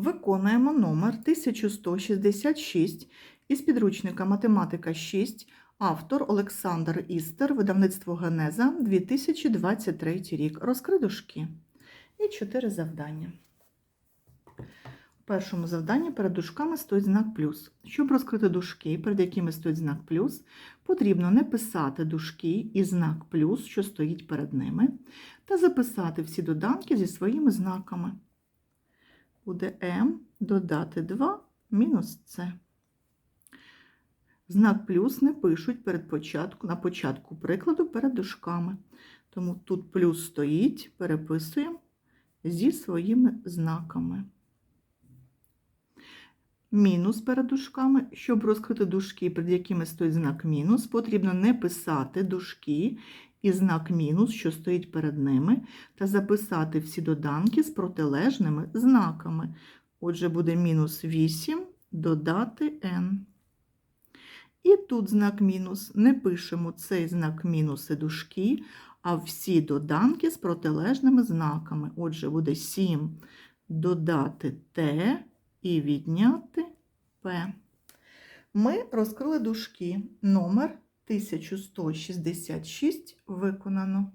Виконуємо номер 1166 із підручника Математика 6, автор Олександр Істер, видавництво Генеза, 2023 рік. Розкрий дужки. І чотири завдання. У першому завданні перед дужками стоїть знак плюс. Щоб розкрити дужки, перед якими стоїть знак плюс, потрібно не писати дужки і знак плюс, що стоїть перед ними, та записати всі доданки зі своїми знаками буде m додати 2 мінус c. Знак плюс не пишуть перед початку, на початку прикладу перед дужками. Тому тут плюс стоїть, переписуємо зі своїми знаками. Мінус перед дужками. Щоб розкрити дужки, перед якими стоїть знак мінус, потрібно не писати дужки і знак мінус, що стоїть перед ними, та записати всі доданки з протилежними знаками. Отже, буде мінус 8 додати n. І тут знак мінус. Не пишемо цей знак мінус і дужки, а всі доданки з протилежними знаками. Отже, буде 7 додати t і відняти p. Ми розкрили дужки. Номер 1166 виконано.